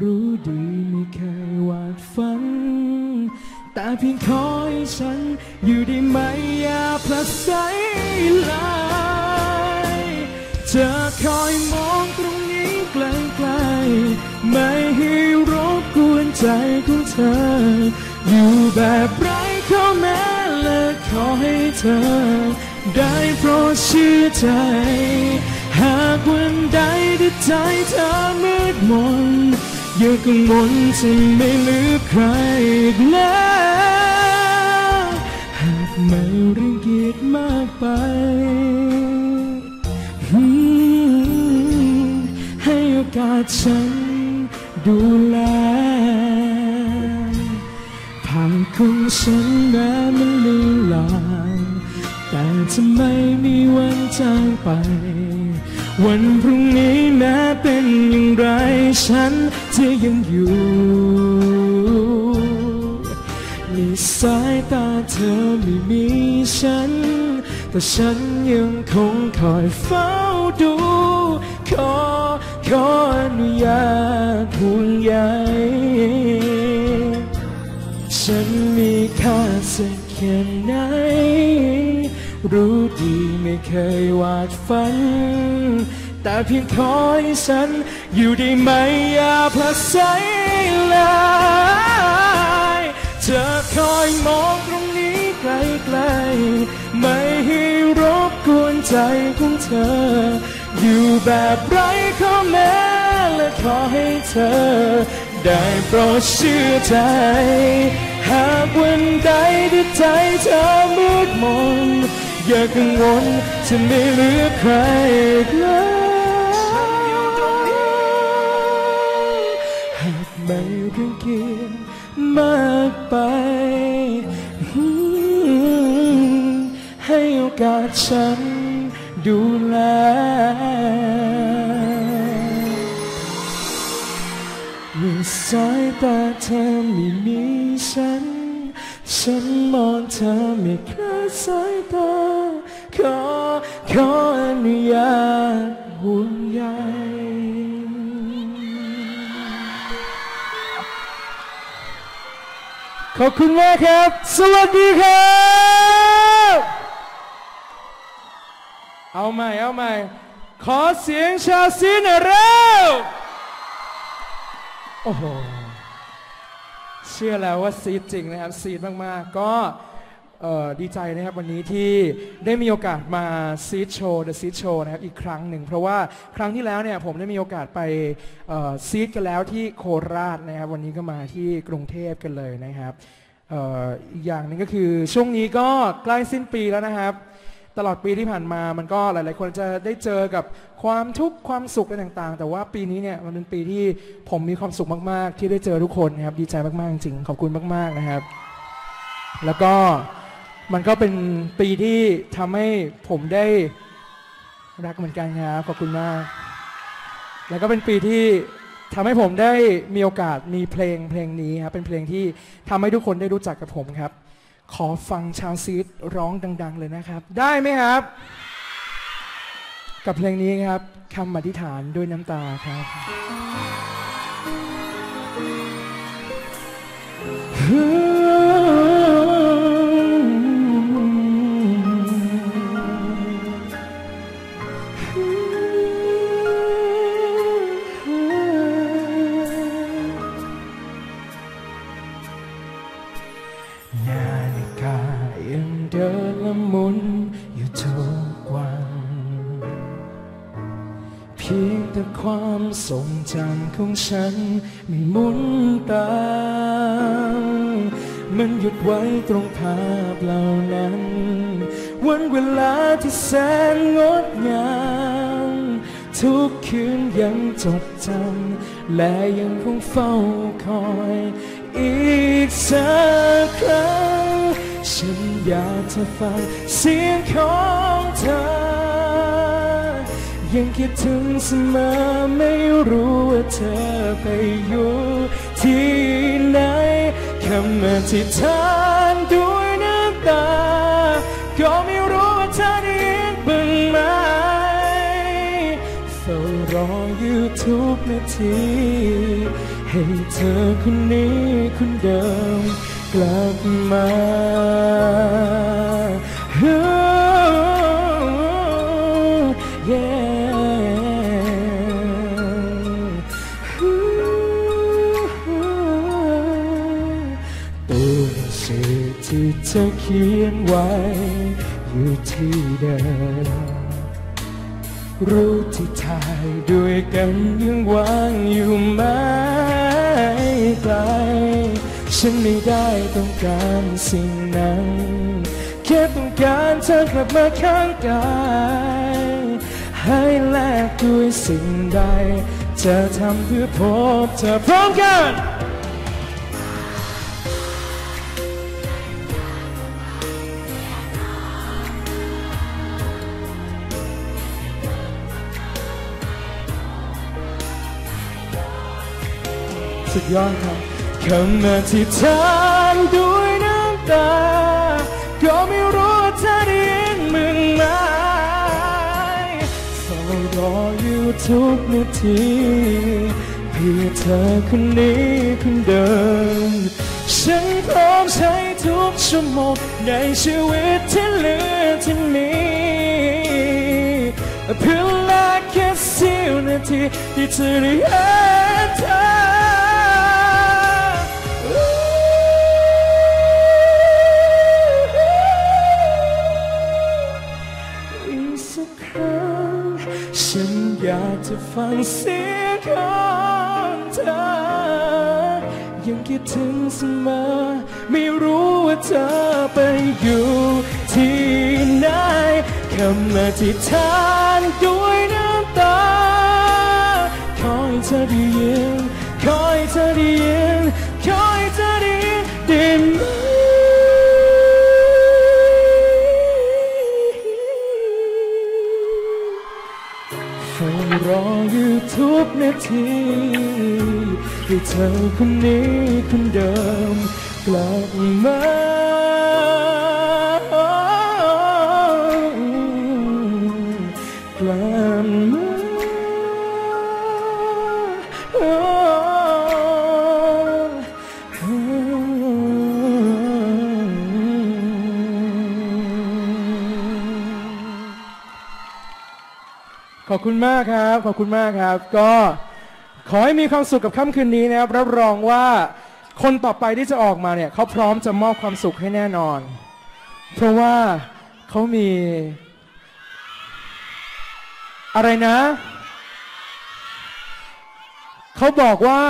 รู้ดีไม่เคยวาดฝัน แต่เพียงขอให้ฉัน อยู่ได้ไหมอย่าพลัดสายลายจะคอยมองตรงนี้ไกลๆไม่ให้รบกวนใจของเธอ อยู่แบบไร้ข้อแม้และขอให้เธอ ได้โปรดเชื่อใจ หากวันใดที่ใจเธอมืดมน ย่ากังวลจะไม่เหลือใครอีกแล้วหากไม่รังเกียจมากไป ให้โอกาสฉันดูแลผ่านของฉันแม้มันลือนลางแต่จะไม่มีวันจางไป วันพรุ่งนี้แม้เป็นอย่างไรฉัน จะยังอยู่ในสายตาเธอไม่มีฉัน แต่ฉันยังคงคอยเฝ้าดู ขอขออนุญาตห่วงใยฉันมีค่าสักแค่ไหน รู้ดีไม่เคยวาดฝัน แต่เพียงขอให้ฉัน อยู่ได้ไหมอย่าพลัดสายลายจะคอยมองตรงนี้ไกลๆไม่ให้รบกวนใจของเธอ อยู่แบบไร้ข้อแม้และขอให้เธอ ได้โปรดเชื่อใจ หากวันใดที่ใจเธอมืดมนอย่ากังวลจะไม่เหลือใครอีกแล้ว กาสฉันดูแลในสายตาเธอไม่มีฉัน ฉันมองเธอไม่คลาดสายตา ขอ ขออนุญาตห่วงใยขอบคุณมากครับ สวัสดีครับ เอาใหม่ เอาใหม่ ขอเสียงชาวซีหน่อยเร็ว โอ้โห เชื่อแล้วว่าซีดจริงนะครับ ซีดมากๆ ก็เอ่อดีใจนะครับวันนี้ที่ได้มีโอกาสมาซีดโชว์ The Seed Show นะครับอีกครั้งหนึ่ง เพราะว่าครั้งที่แล้วเนี่ยผมได้มีโอกาสไปซีดกันแล้วที่โคราชนะครับ วันนี้ก็มาที่กรุงเทพกันเลยนะครับเอ่ออีกอย่างหนึงก็คือช่วงนี้ก็ใกล้สิ้นปีแล้วนะครับ ตลอดปีที่ผ่านมามันก็หลาย ๆ คนจะได้เจอกับความทุกข์ความสุขอะไรต่าง ๆ แต่ว่าปีนี้เนี่ยมันเป็นปีที่ผมมีความสุขมาก ๆ ที่ได้เจอทุกคนนะครับดีใจมาก ๆ จริง ขอบคุณมาก ๆ นะครับ แล้วก็มันก็เป็นปีที่ทำให้ผมได้รักเหมือนกันครับขอบคุณมาก แล้วก็เป็นปีที่ทำให้ผมได้มีโอกาสมีเพลงเพลงนี้ครับเป็นเพลงที่ทำให้ทุกคนได้รู้จักกับผมครับ ขอฟังชาวซีดร้องดัง ๆ เลยนะครับ ได้ไหมครับ กับเพลงนี้ครับคำอธิษฐานด้วยน้ำตาครับ ทรงจำของฉันไม่หมุนตามมันหยุดไว้ตรงภาพเหล่านั้น วันเวลาที่แสนงดงามทุกคืนยังจดจำและยังคงเฝ้าคอย อีกสักครั้ง ฉันอยากจะฟังเสียงของเธอ ยังคิดถึงเสมอไม่รู้ว่าเธอไปอยู่ที่ไหนคำอธิษฐานด้วยน้ำตา ก็ไม่รู้ว่าเธอได้ยินบ้างไหมเฝ้ารออยู่ทุกนาที ให้เธอคนนี้คนเดิมกลับมา ขียนไว้อยู่ที่เดิมรูปที่ถ่ายด้วยกันยังวางอยู่ไหมไกลฉันไม่ได้ต้องการสิ่งนั้น แค่ต้องการเธอกลับมาข้างกายให้แลกด้วยสิ่งใด จะทำเพื่อพบเธอพร้อมกัน สุดยอดครับคำอธิษฐานด้วยน้ำตา ก็ไม่รู้ว่าเธอได้ยินมึงไหมเฝ้ารออยู่ทุกนาทีเพื่อเธอคนนี้คนเดิม ฉันพร้อมใช้ทุกชั่วโมงในชีวิตที่เหลือที่มีเพื่อแลกแค่เสี้ยวนาทีที่เธอได้เห็นเธอ จะฟังเสียงของเธอ ยังคิดถึงเสมอ ไม่รู้ว่าเธอไปอยู่ที่ไหนคำอธิษฐานด้วยน้ำตา ขอให้เธอได้ยิน ขอให้เธอได้ยิน รออยู่ทุกนาทีให้เธอคนนี้คนเดิมกลับมา อบคุณมากครับ ขอบคุณมากครับ ก็ขอให้มีความสุขกับค่ำคืนนี้นะครับ รับรองว่าคนต่อไปที่จะออกมาเนี่ยเขาพร้อมจะมอบความสุขให้แน่นอน เพราะว่าเขามี อะไรนะ เขาบอกว่า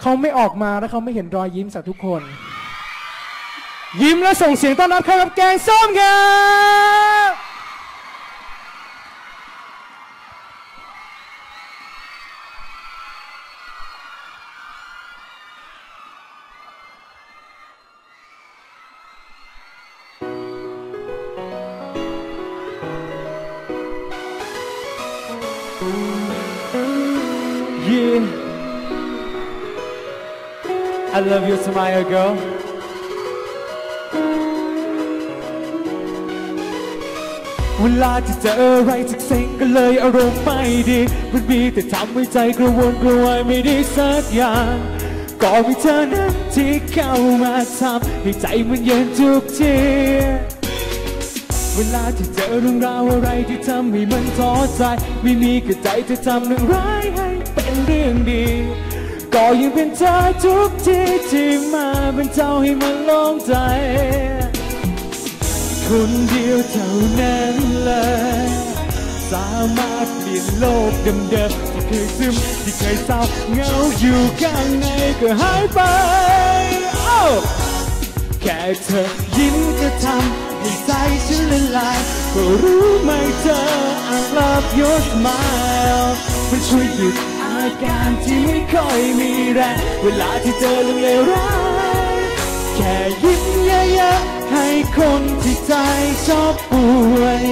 เขาไม่ออกมาแล้วเขาไม่เห็นรอยยิ้มจากทุกคน ยิ้มและส่งเสียงต้อนรับเข้ากับแกงส้มครับ love you, smile girl. เวลาที่เจออะไรจากเซ็งก็เลยอารมณ์ไม่ดี มันมีแต่ทำให้ใจกระวนกระวายไม่ได้สักอย่าง ก็มีเธอนั้นที่เข้ามาทำให้ใจมันเย็นทุกทีเวลาที่เจอเรื่องราวอะไรที่ทำให้มันท้อใจ ไม่มีกระใจจะทำเรื่องร้ายให้เป็นเรื่องดี ก็ยังเป็นเธอทุกทีที่มาเป็นเจ้าให้มันโลงใจ คนเดียวเท่านั้นเลย สามารถเปลี่ยนโลกเดิมๆที่เคยซึมที่เคยเศร้าเหงาอยู่ข้างในก็หายไปโอ้แค่เธอยิ้มก็ทำให้ใจฉันละลายก็รู้ไหมเธอ I love your smile มันช่วยหยุด อาการที่ไม่ค่อยมีแรงเวลาที่เจอเรื่องเลวร้ายแค่ยิ้มเยอะๆให้คนที่ใจชอบป่วย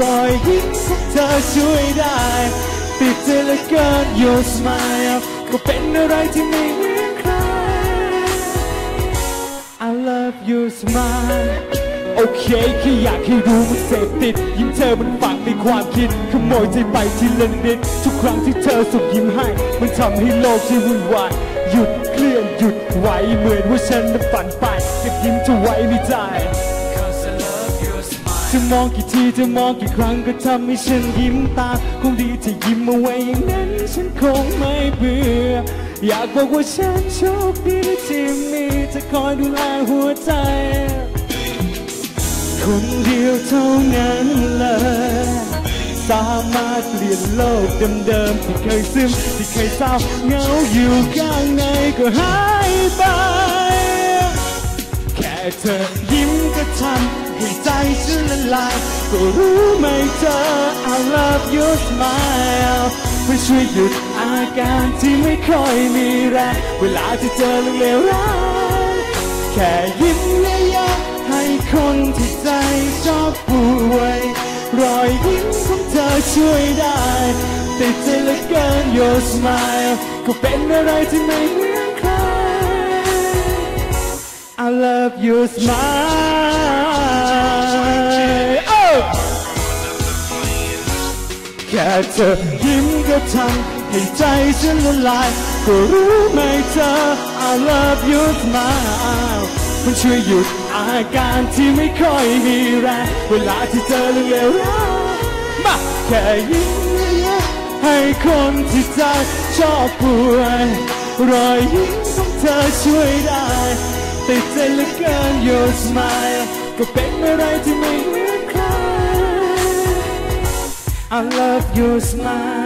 รอยยิ้มของเธอช่วยได้ ติดใจเหลือเกิน your smile ก็เป็นอะไรที่ไม่เหมือนใคร I love your smile โอเคแค่อยากให้รู้มันเสพติด ยิ้มเธอมันฝังในความคิด ขโมยใจไปทีละนิด ทุกครั้งที่เธอสุขยิ้มให้ มันทำให้โลกที่วุ่นวายหยุดเคลื่อนหยุดไหวเหมือนว่าฉันนั้นฝันไปแต่ยิ้มเธอไว้ไม่ได้จะมองกี่ทีจะมองกี่ครั้งก็ทำให้ฉันยิ้มตามคงดีที่ยิ้มเอาไว้อย่างนั้น ฉันคงไม่เบื่อ อยากบอกว่าฉันโชคดีที่มีเธอคอยดูแลหัวใจ คนเดียวเท่านั้นเลย สามารถเปลี่ยนโลกเดิมๆที่เคยซึมที่เคยเศร้าเหงาอยู่ข้างในก็หายไป แค่เธอยิ้มก็ทำให้ใจฉันละลาย ก็รู้ไหมเธอ I love your smile มันช่วยหยุดอาการที่ไม่ค่อยมีแรงเวลาที่เจอเรื่องเลวร้ายแค่ยิ้ม คนที่ใจชอบป่วย รอยยิ้มของเธอช่วยได้ติดใจเหลือเกิน your smile ก็เป็นอะไรที่ไม่เหมือนใคร I love your smile โอ้แค่เธอยิ้มก็ทำให้ใจฉันละลาย ก็รู้ไหมเธอ I love your smile มันช่วยหยุดอาการที่ไม่ค่อยมีแรงเวลาที่เจอเรื่องเลวร้ายมาแค่ยิ้มเยอะๆให้คนที่ใจชอบป่วยรอยยิ้มของเธอช่วยได้ติดใจเหลือเกิน your smile ก็เป็นอะไรที่ไม่เหมือนใคร I love your smile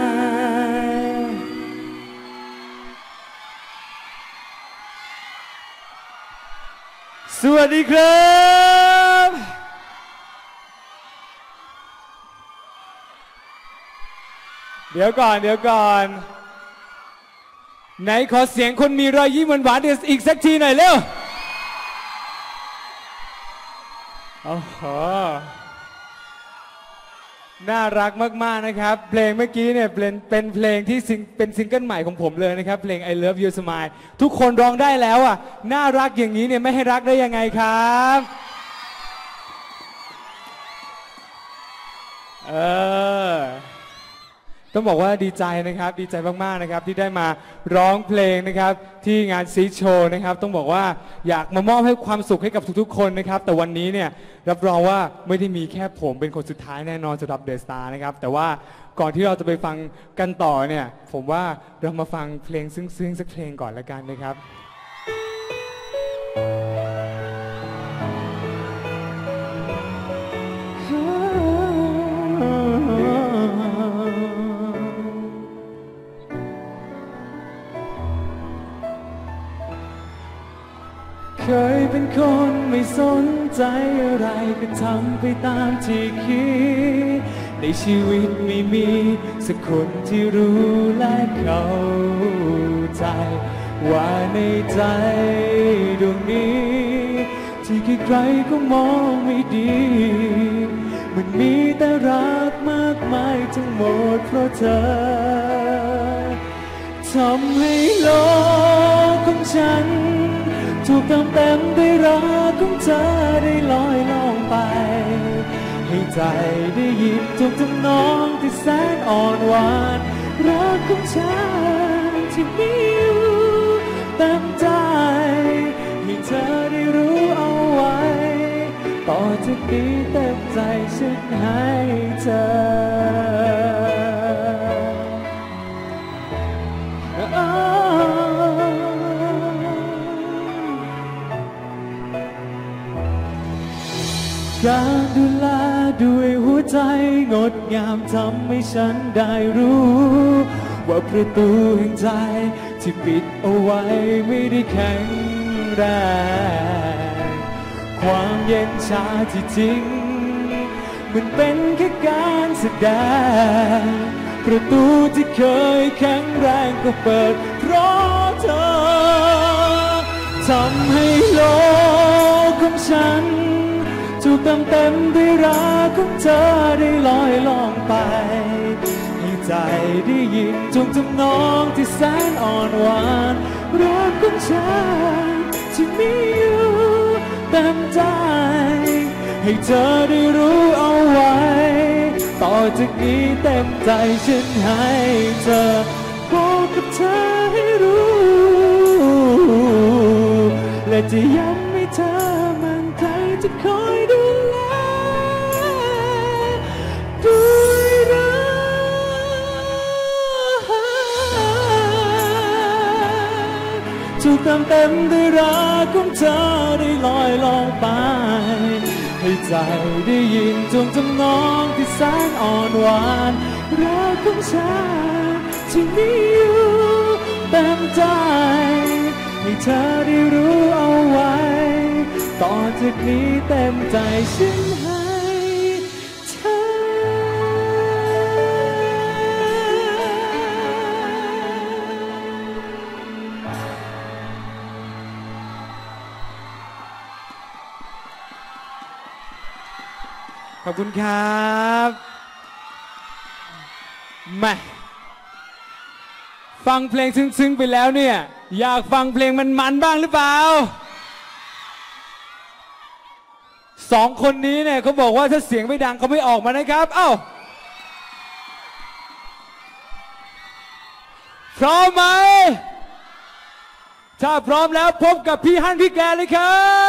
สวัสดีครับเดี๋ยวก่อนเดี๋ยวก่อน ไหนขอเสียงคนมีรอยยิ้มหวานๆอีกสักทีหน่อยเร็วโอ้โห น่ารักมาก ๆ นะครับ เพลงเมื่อกี้เนี่ยเป็นเป็นเพลงที่ซิงเป็นซิงเกิลใหม่ของผมเลยนะครับ เพลง I Love You Smile ทุกคนร้องได้แล้วอะ น่ารักอย่างนี้เนี่ยไม่ให้รักได้ยังไงครับ ต้องบอกว่าดีใจนะครับดีใจมากๆนะครับที่ได้มาร้องเพลงนะครับ ที่งานซีโชว์นะครับ ต้องบอกว่าอยากมามอบให้ความสุขให้กับทุกๆ คนนะครับ แต่วันนี้เนี่ยรับรองว่าไม่ได้มีแค่ผมเป็นคนสุดท้ายแน่นอนสำหรับเดอะสตาร์นะครับ แต่ว่าก่อนที่เราจะไปฟังกันต่อเนี่ย ผมว่าเรามาฟังเพลงซึ้งๆสักเพลงก่อนละกันนะครับ คนไม่สนใจอะไรก็ทำไปตามที่คิด ในชีวิตไม่มี สักคนที่รู้และเข้าใจ ว่าในใจดวงนี้ ที่ใครๆก็มองไม่ดี มันมีแต่รักมากมายทั้งหมดเพราะเธอทำให้โลกของฉัน กเติมเต็มด้วยรักของเธอได้ลอยล่องไป ให้ใจได้ยินทุกทำนองที่แสนอ่อนหวาน รักของฉันที่มีอยู่เต็มใจ ให้เธอได้รู้เอาไว้ ต่อจากนี้เต็มใจฉันให้เธอ การดูแลด้วยหัวใจงดงามทำให้ฉันได้รู้ ว่าประตูแห่งใจที่ปิดเอาไว้ไม่ได้แข็งแรงความเย็นชาที่จริง มันเป็นแค่การแสดง ประตูที่เคยแข็งแรงก็เปิดเพราะเธอทำให้โลกของฉัน ถูกเติมเต็มด้วยรักขของเธอได้ลอยล่องไป ให้ใจได้ยินจงจำนองที่แสนอ่อนหวานรักของฉันที่มีอยู่เต็มใจ ให้เธอได้รู้เอาไว้ ต่อจากนี้เต็มใจฉันให้เธอบอกกับเธอให้รู้ และจะย้ำให้เธอมั่นใจจะคอยดู ถูกเติมเต็มด้วยรักของเธอได้ลอยลองไป ให้ใจได้ยินจงจำนองที่แสนอ่อนหวานรักของฉันที่มีอยู่เต็มใจ ให้เธอได้รู้เอาไว้ ต่อจากนี้เต็มใจฉัน อบคุณครับแม่ฟังเพลงซึ้งๆไปแล้วเนี่ย อยากฟังเพลงมันมันๆบ้างหรือเปล่าสองคนนี้เนี่ยเขาบอกว่าถ้าเสียงไม่ดังเขาไม่ออกมานะครับ เอ้าพร้อมไหม ถ้าพร้อมแล้วพบกับพี่ฮั่นพี่แกเลยครับ